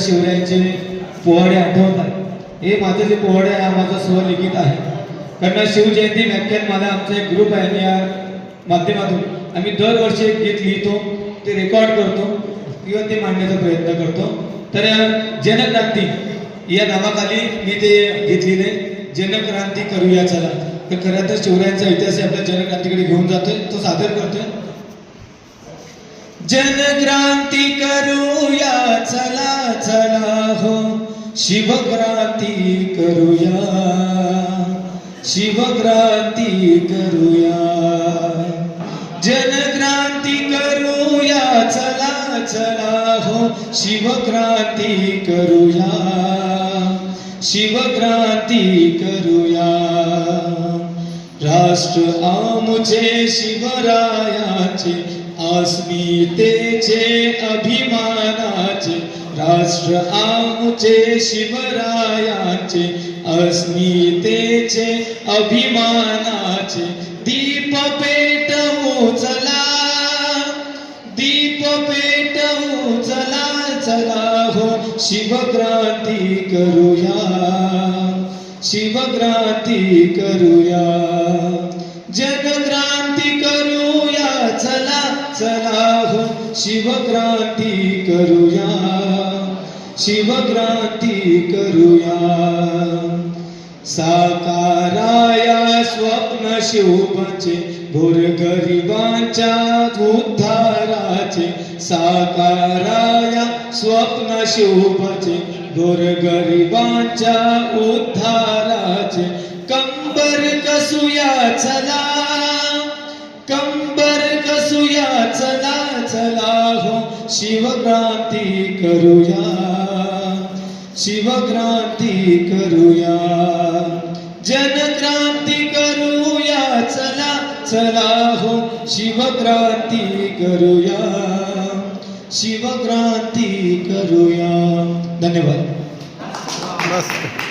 शिवरायांचे पोवाडे आठवतात. हे माझं जे पोवाडे आहे हा माझा स्वलिखित आहे. कारण शिवजयंती व्याख्यानमाला आमचा एक ग्रुप आहे आणि या माध्यमातून आम्ही दरवर्षी एक गीत लिहितो ते रेकॉर्ड करतो किंवा ते मांडण्याचा प्रयत्न करतो. तर जनक्रांती या नावाखाली मी ते गीत लिहिले. जनक्रांती करूया चला. तर खरं तर शिवरायांचा इतिहास आपल्या जनक्रांतीकडे घेऊन जातोय तो सादर करतोय. जनक्रांती करूया चला चला हो. शिवक्रांती करूया. शिवक्रांती करूया. जनक्रांती करूया चला चला हो. शिवक्रांती करूया. शिवक्रांती करूया. राष्ट्र आमुचे शिवरायाचे अस्मितेचे अभिमानाचे राष्ट्र आमचे शिवरायाचे अस्मितेचे अभिमानाचे दीप पेट चला दीप पेट चला चला हो शिवक्रांती करूया शिवक्रांती करूया. चला हो शिवक्रांती करूया. शिवक्रांती करूया. साकाराया स्वप्न शिवपचे भोर गरिबांच्या उद्धाराचे. साकाराया स्वप्न शिवपचें भोर गरिबांच्या उद्धाराचे. कंबर कसुया चला. हो शिवक्रांती करूया. शिवक्रांती करूया. जनक्रांती करूया चला चला हो शिवक्रांती करूया. शिवक्रांती करूया. धन्यवाद. मस्त